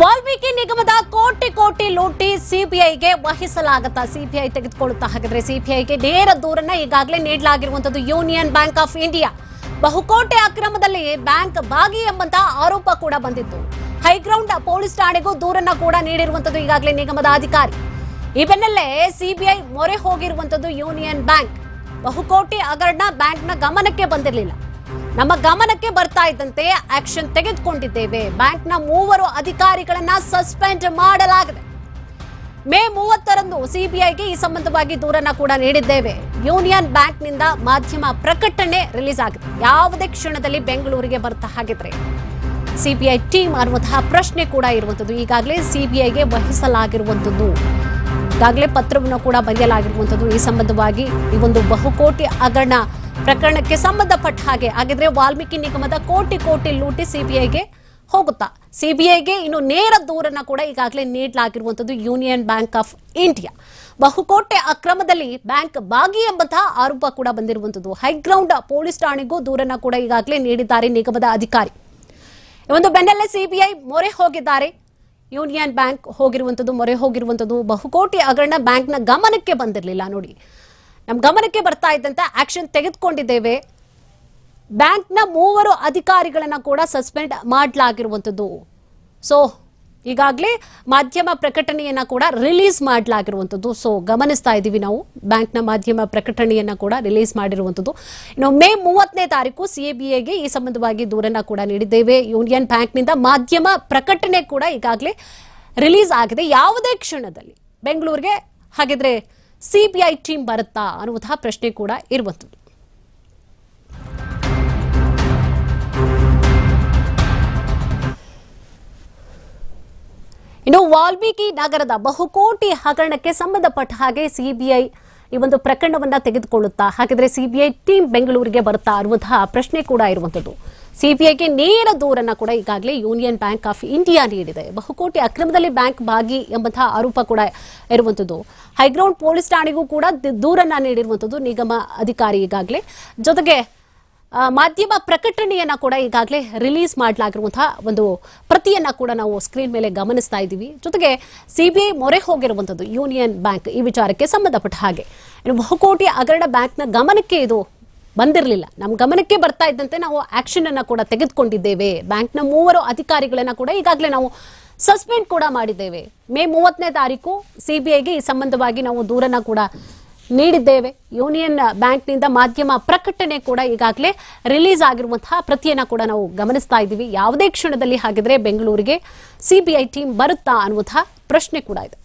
ವಾಲ್ಮೀಕಿ ನಿಗಮದ ಕೋಟಿ ಕೋಟಿ ಲೂಟಿ ಸಿಬಿಐಗೆ ವಹಿಸಲಾಗತ್ತಾ? ಸಿಬಿಐ ತೆಗೆದುಕೊಳ್ಳುತ್ತಾ ಹಾಗಾದ್ರೆ ಸಿಬಿಐಗೆ ನೇರ ದೂರನ್ನ ಈಗಾಗಲೇ ನೀಡಲಾಗಿರುವಂತದ್ದು ಯೂನಿಯನ್ ಬ್ಯಾಂಕ್ ಆಫ್ ಇಂಡಿಯಾ. ಬಹುಕೋಟಿ ಅಕ್ರಮದಲ್ಲಿ ಬ್ಯಾಂಕ್ ಭಾಗಿ ಎಂಬಂತ ಆರೋಪ ಕೂಡ ಬಂದಿತ್ತು. ಹೈಗ್ರೌಂಡ್ ಪೊಲೀಸ್ ಠಾಣೆಗೂ ದೂರನ್ನ ಕೂಡ ನೀಡಿರುವಂತದ್ದು ಈಗಾಗಲೇ ನಿಗಮದ ಅಧಿಕಾರಿ. ಈ ಬೆನ್ನಲ್ಲೇ ಸಿಬಿಐ ಮೊರೆ ಹೋಗಿರುವಂತದ್ದು ಯೂನಿಯನ್ ಬ್ಯಾಂಕ್. ಬಹುಕೋಟಿ ಹಗರಣ ಬ್ಯಾಂಕ್ನ ಗಮನಕ್ಕೆ ಬಂದಿರಲಿಲ್ಲ. ನಮ್ಮ ಗಮನಕ್ಕೆ ಬರ್ತಾ ಇದ್ದಂತೆ ಆಕ್ಷನ್ ತೆಗೆದುಕೊಂಡಿದ್ದೇವೆ. ಬ್ಯಾಂಕ್ನ ಮೂವರು ಅಧಿಕಾರಿಗಳನ್ನ ಸಸ್ಪೆಂಡ್ ಮಾಡಲಾಗಿದೆ. ಮೇ ಮೂವತ್ತರಂದು ಸಿಬಿಐಗೆ ಈ ಸಂಬಂಧವಾಗಿ ದೂರನ್ನ ಕೂಡ ನೀಡಿದ್ದೇವೆ. ಯೂನಿಯನ್ ಬ್ಯಾಂಕ್ನಿಂದ ಮಾಧ್ಯಮ ಪ್ರಕಟಣೆ ರಿಲೀಸ್ ಆಗಿದೆ. ಯಾವುದೇ ಕ್ಷಣದಲ್ಲಿ ಬೆಂಗಳೂರಿಗೆ ಬರ್ತಾ ಹಾಗಿದ್ರೆ ಸಿಬಿಐ ಟೀಮ್ ಅನ್ನುವಂತಹ ಪ್ರಶ್ನೆ ಕೂಡ ಇರುವಂತದ್ದು ಈಗಾಗಲೇ ಸಿಬಿಐಗೆ ವಹಿಸಲಾಗಿರುವಂತದ್ದು ಈಗಾಗಲೇ ಪತ್ರವನ್ನು ಕೂಡ ಬರೆಯಲಾಗಿರುವಂತದ್ದು ಈ ಸಂಬಂಧವಾಗಿ ಈ ಒಂದು ಬಹುಕೋಟಿ ಹಗರಣ ಪ್ರಕರಣಕ್ಕೆ ಸಂಬಂಧಪಟ್ಟ ಹಾಗೆ. ಹಾಗಿದ್ರೆ ವಾಲ್ಮೀಕಿ ನಿಗಮದ ಕೋಟಿ ಕೋಟಿ ಲೂಟಿ ಸಿಬಿಐಗೆ ಹೋಗುತ್ತಾ. ಸಿಬಿಐಗೆ ಇನ್ನು ನೇರ ದೂರನ್ನ ಕೂಡ ಈಗಾಗಲೇ ನೀಡಲಾಗಿರುವಂತದ್ದು ಯೂನಿಯನ್ ಬ್ಯಾಂಕ್ ಆಫ್ ಇಂಡಿಯಾ. ಬಹುಕೋಟೆ ಅಕ್ರಮದಲ್ಲಿ ಬ್ಯಾಂಕ್ ಬಾಗಿ ಎಂಬಂತಹ ಆರೋಪ ಕೂಡ ಬಂದಿರುವಂತದ್ದು ಹೈಗ್ರೌಂಡ್ ಪೊಲೀಸ್ ಠಾಣೆಗೂ ದೂರನ್ನ ಕೂಡ ಈಗಾಗಲೇ ನೀಡಿದ್ದಾರೆ ನಿಗಮದ ಅಧಿಕಾರಿ. ಒಂದು ಬೆನ್ನಲ್ಲೇ ಸಿಬಿಐ ಮೊರೆ ಹೋಗಿದ್ದಾರೆ. ಯೂನಿಯನ್ ಬ್ಯಾಂಕ್ ಹೋಗಿರುವಂಥದ್ದು, ಮೊರೆ ಹೋಗಿರುವಂಥದ್ದು. ಬಹುಕೋಟಿ ಹಗರಣ ಬ್ಯಾಂಕ್ನ ಗಮನಕ್ಕೆ ಬಂದಿರಲಿಲ್ಲ ನೋಡಿ. ನಮ್ಮ ಗಮನಕ್ಕೆ ಬರ್ತಾ ಇದ್ದಂತ ಆಕ್ಷನ್ ತೆಗೆದುಕೊಂಡಿದ್ದೇವೆ. ಬ್ಯಾಂಕ್ನ ಮೂವರು ಅಧಿಕಾರಿಗಳನ್ನ ಕೂಡ ಸಸ್ಪೆಂಡ್ ಮಾಡಲಾಗಿರುವಂಥದ್ದು ಸೊ ಈಗಾಗಲೇ ಮಾಧ್ಯಮ ಪ್ರಕಟಣೆಯನ್ನ ಕೂಡ ರಿಲೀಸ್ ಮಾಡಲಾಗಿರುವಂಥದ್ದು ಸೊ ಗಮನಿಸ್ತಾ ಇದ್ದೀವಿ ನಾವು. ಬ್ಯಾಂಕ್ನ ಮಾಧ್ಯಮ ಪ್ರಕಟಣೆಯನ್ನ ಕೂಡ ರಿಲೀಸ್ ಮಾಡಿರುವಂಥದ್ದು ಇನ್ನು ಮೇ ಮೂವತ್ತನೇ ತಾರೀಕು ಸಿಎಬಿಐಗೆ ಈ ಸಂಬಂಧವಾಗಿ ದೂರನ್ನ ಕೂಡ ನೀಡಿದ್ದೇವೆ. ಯೂನಿಯನ್ ಬ್ಯಾಂಕ್ನಿಂದ ಮಾಧ್ಯಮ ಪ್ರಕಟಣೆ ಕೂಡ ಈಗಾಗಲೇ ರಿಲೀಸ್ ಆಗಿದೆ. ಯಾವುದೇ ಕ್ಷಣದಲ್ಲಿ. ಬೆಂಗಳೂರಿಗೆ ಹಾಗಿದ್ರೆ ಸಿಬಿಐ ಟೀಮ್ ಬರುತ್ತಾ ಅನ್ನುವಂತಹ ಪ್ರಶ್ನೆ ಕೂಡ ಇರುವಂಥದ್ದು. ಇನ್ನು ವಾಲ್ಮೀಕಿ ನಗರದ ಬಹುಕೋಟಿ ಹಗರಣಕ್ಕೆ ಸಂಬಂಧಪಟ್ಟ ಹಾಗೆ ಸಿಬಿಐ ಈ ಒಂದು ಪ್ರಕರಣವನ್ನ ತೆಗೆದುಕೊಳ್ಳುತ್ತಾ, ಹಾಗಿದ್ರೆ ಸಿಬಿಐ ಟೀಮ್ ಬೆಂಗಳೂರಿಗೆ ಬರುತ್ತಾ ಅನ್ನುವಂತಹ ಪ್ರಶ್ನೆ ಕೂಡ ಇರುವಂತದ್ದು ಸಿಬಿಐಗೆ ನೇರ ದೂರನ್ನ ಕೂಡ ಈಗಾಗಲೇ ಯೂನಿಯನ್ ಬ್ಯಾಂಕ್ ಆಫ್ ಇಂಡಿಯಾ ನೀಡಿದೆ. ಬಹುಕೋಟಿ ಅಕ್ರಮದಲ್ಲಿ ಬ್ಯಾಂಕ್ ಭಾಗಿ ಎಂಬಂತಹ ಆರೋಪ ಕೂಡ ಇರುವಂತದ್ದು ಹೈಗ್ರೌಂಡ್ ಪೊಲೀಸ್ ಠಾಣೆಗೂ ಕೂಡ ದೂರನ್ನ ನೀಡಿರುವಂತದ್ದು ನಿಗಮ ಅಧಿಕಾರಿ ಈಗಾಗಲೇ. ಜೊತೆಗೆ ಮಾಧ್ಯಮ ಪ್ರಕಟಣೆಯನ್ನ ಕೂಡ ಈಗಾಗಲೇ ರಿಲೀಸ್ ಮಾಡಲಾಗಿರುವಂತಹ ಒಂದು ಪ್ರತಿಯನ್ನ ಕೂಡ ನಾವು ಸ್ಕ್ರೀನ್ ಮೇಲೆ ಗಮನಿಸ್ತಾ ಇದ್ದೀವಿ. ಜೊತೆಗೆ, ಸಿಬಿಐ ಮೊರೆ ಹೋಗಿರುವಂತದ್ದು ಯೂನಿಯನ್ ಬ್ಯಾಂಕ್ ಈ ವಿಚಾರಕ್ಕೆ ಸಂಬಂಧಪಟ್ಟ ಹಾಗೆ. ಬಹುಕೋಟಿ ಅಗರಣ ಬ್ಯಾಂಕ್ನ ಗಮನಕ್ಕೆ ಇದು ಬಂದಿರಲಿಲ್ಲ. ನಮ್ಮ ಗಮನಕ್ಕೆ ಬರ್ತಾ ಇದ್ದಂತೆ ನಾವು ಆಕ್ಷನ್ ಅನ್ನ ಕೂಡ ತೆಗೆದುಕೊಂಡಿದ್ದೇವೆ. ಬ್ಯಾಂಕ್ನ ಮೂವರು ಅಧಿಕಾರಿಗಳನ್ನ ಕೂಡ ಈಗಾಗಲೇ ನಾವು ಸಸ್ಪೆಂಡ್ ಕೂಡ ಮಾಡಿದ್ದೇವೆ. ಮೇ ಮೂವತ್ತನೇ ತಾರೀಕು ಸಿಬಿಐಗೆ ಈ ಸಂಬಂಧವಾಗಿ ನಾವು ದೂರನ್ನ ಕೂಡ ನೀಡಿದ್ದೇವೆ. ಯೂನಿಯನ್ ಬ್ಯಾಂಕ್ನಿಂದ ಮಾಧ್ಯಮ ಪ್ರಕಟಣೆ ಕೂಡ ಈಗಾಗಲೇ ರಿಲೀಸ್ ಆಗಿರುವಂತಹ ಪ್ರತಿಯನ್ನು ಕೂಡ ನಾವು ಗಮನಿಸ್ತಾ ಇದ್ದೀವಿ. ಯಾವುದೇ ಕ್ಷಣದಲ್ಲಿ ಹಾಗಿದ್ರೆ ಬೆಂಗಳೂರಿಗೆ ಸಿಬಿಐ ಟೀಮ್ ಬರುತ್ತಾ ಅನ್ನುವಂತಹ ಪ್ರಶ್ನೆ ಕೂಡ ಇದೆ.